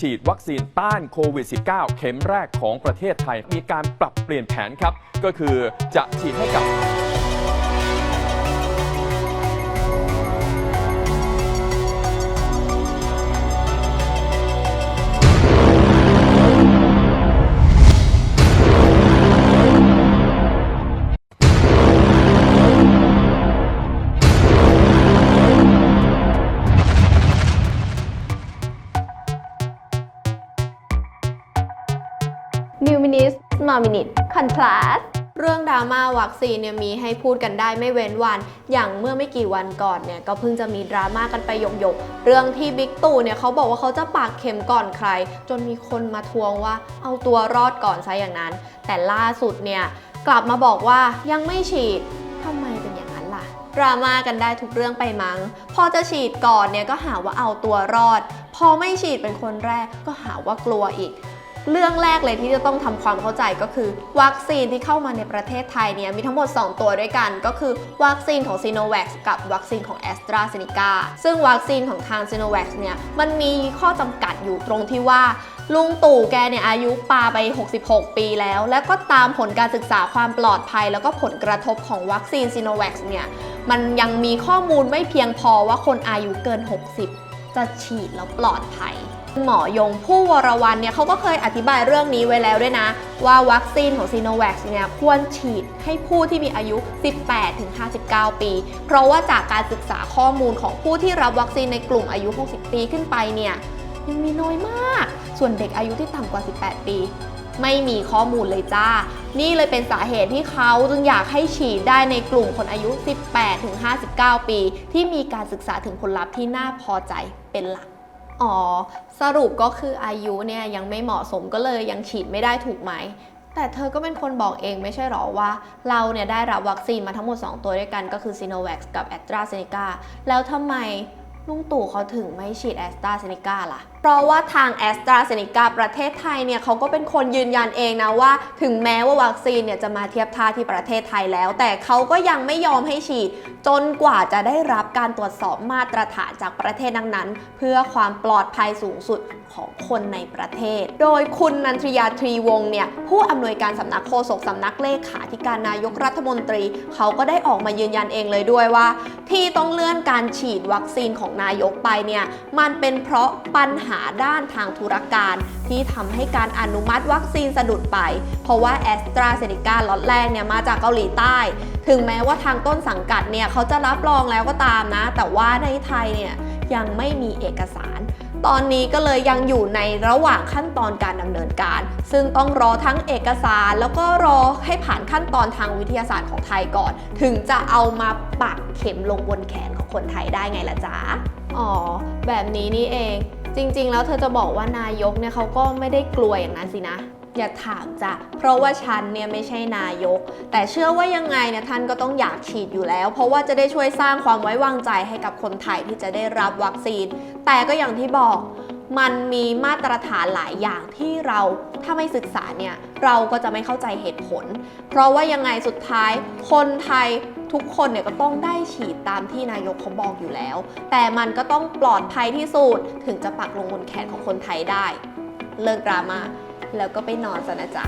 ฉีดวัคซีนต้านโควิด -19 เข็มแรกของประเทศไทย มีการปรับเปลี่ยนแผนครับ ก็คือจะฉีดให้กับ New Minutes Small Minute Contrast เรื่องดราม่าวัคซีนเนี่ยมีให้พูดกันได้ไม่เว้นวัน อย่างเมื่อไม่กี่วันก่อนเนี่ยก็เพิ่งจะมีดราม่ากันไปหยกๆ เรื่องที่บิ๊กตู่เนี่ยเขาบอกว่าเขาจะปากเข็มก่อนใคร จนมีคนมาทวงว่าเอาตัวรอดก่อนซะอย่างนั้น แต่ล่าสุดเนี่ยกลับมาบอกว่ายังไม่ฉีดทำไมเป็นอย่างนั้นล่ะ ดราม่ากันได้ทุกเรื่องไปมั้ง พอจะฉีดก่อนเนี่ยก็หาว่าเอาตัวรอด พอไม่ฉีดเป็นคนแรกก็หาว่ากลัวอีก เรื่องแรกเลยที่จะต้องทำความเข้าใจก็คือ วัคซีนที่เข้ามาในประเทศไทยเนี่ยมีทั้งหมด 2 ตัวด้วยกัน ก็คือวัคซีนของ s i n o v a c กับวัคซีนของ a s t r a z เซ e c a ซึ่งวัคซีนของทาง s i n o v a c เนี่ยมันมีข้อจำกัดอยู่ตรงที่ว่าลุงตู่แกเนี่ยอายุปาไป 66 ปีแล้ว และก็ตามผลการศึกษาความปลอดภัย แล้วก็ผลกระทบของวัคซีน s i n o v a c เนี่ยมันยังมีข้อมูลไม่เพียงพอว่าคนอายุเกิน 60 จะฉีดแล้วปลอดภัย หมอยงผู้วรวันเนี่ยเขาก็เคยอธิบายเรื่องนี้ไว้แล้วด้วยนะ ว่าวัคซีนของซีโนแวคเนี่ยควรฉีดให้ผู้ที่มีอายุ 18-59 ปี เพราะว่าจากการศึกษาข้อมูลของผู้ที่รับวัคซีนในกลุ่มอายุ 60 ปีขึ้นไปเนี่ยยังมีน้อยมาก ส่วนเด็กอายุที่ต่ำกว่า 18 ปี ไม่มีข้อมูลเลยจ้า นี่เลยเป็นสาเหตุที่เขาจึงอยากให้ฉีดได้ในกลุ่มคนอายุ 18-59 ปี ที่มีการศึกษาถึงผลลัพธ์ที่น่าพอใจเป็นหลัก อ๋อ สรุปก็คืออายุเนี่ยยังไม่เหมาะสมก็เลยยังฉีดไม่ได้ถูกไหม แต่เธอก็เป็นคนบอกเองไม่ใช่หรอว่า เราเนี่ยได้รับวัคซีนมาทั้งหมด 2 ตัวด้วยกันก็คือซ i n นแวคกับแอตตราเซเนกาแล้วทำไม ลุงตู่เขาถึงไม่ฉีด a s t r a z เซ e c a ล่ะ เพราะว่าทาง a s t r a z เซ e c a ประเทศไทยเนี่ยเขาก็เป็นคนยืนยันเองนะว่า ถึงแม้ว่าวัคซีนเนี่ยจะมาเทียบท่าที่ประเทศไทยแล้ว แต่เขาก็ยังไม่ยอมให้ฉีด จนกว่าจะได้รับการตรวจสอบมาตรฐานจากประเทศนั้นๆ เพื่อความปลอดภัยสูงสุดของคนในประเทศ โดยคุณนันทยาตรีวงเนี่ยผู้อำนวยการสำนักโฆษกสำนักเลขาธิการนายกรัฐมนตรี เขาก็ได้ออกมายืนยันเองเลยด้วยว่า ที่ต้องเลื่อนการฉีดวัคซีนของนายกไปเนี่ยมันเป็นเพราะปัญหาด้านทางธุรการที่ทำให้การอนุมัติวัคซีนสะดุดไป เพราะว่าแอสตราเซเนกาล็อตแรกเนี่ยมาจากเกาหลีใต้ ถึงแม้ว่าทางต้นสังกัดเนี่ยเขาจะรับรองแล้วก็ตามนะ แต่ว่าในไทยเนี่ยยังไม่มีเอกสาร ตอนนี้ก็เลยยังอยู่ในระหว่างขั้นตอนการดำเนินการ ซึ่งต้องรอทั้งเอกสาร แล้วก็รอให้ผ่านขั้นตอนทางวิทยาศาสตร์ของไทยก่อน ถึงจะเอามาปักเข็มลงบนแขนของคนไทยได้ไงล่ะจ๊ะอ๋อ แบบนี้นี่เอง จริง ๆ แล้วเธอจะบอกว่านายกเนี่ยเขาก็ไม่ได้กลัวอย่างนั้นสินะ อย่าถามจ้ะเพราะว่าฉันเนี่ยไม่ใช่นายก แต่เชื่อว่ายังไงเนี่ยท่านก็ต้องอยากฉีดอยู่แล้ว เพราะว่าจะได้ช่วยสร้างความไว้วางใจให้กับคนไทยที่จะได้รับวัคซีน แต่ก็อย่างที่บอกมันมีมาตรฐานหลายอย่างที่เราถ้าไม่ศึกษาเนี่ยเราก็จะไม่เข้าใจเหตุผล เพราะว่ายังไงสุดท้ายคนไทยทุกคนเนี่ยก็ต้องได้ฉีดตามที่นายกเขาบอกอยู่แล้ว แต่มันก็ต้องปลอดภัยที่สุดถึงจะปักลงบนแขนของคนไทยได้ เลิกดราม่า แล้วก็ไปนอนซะนะจ๊ะ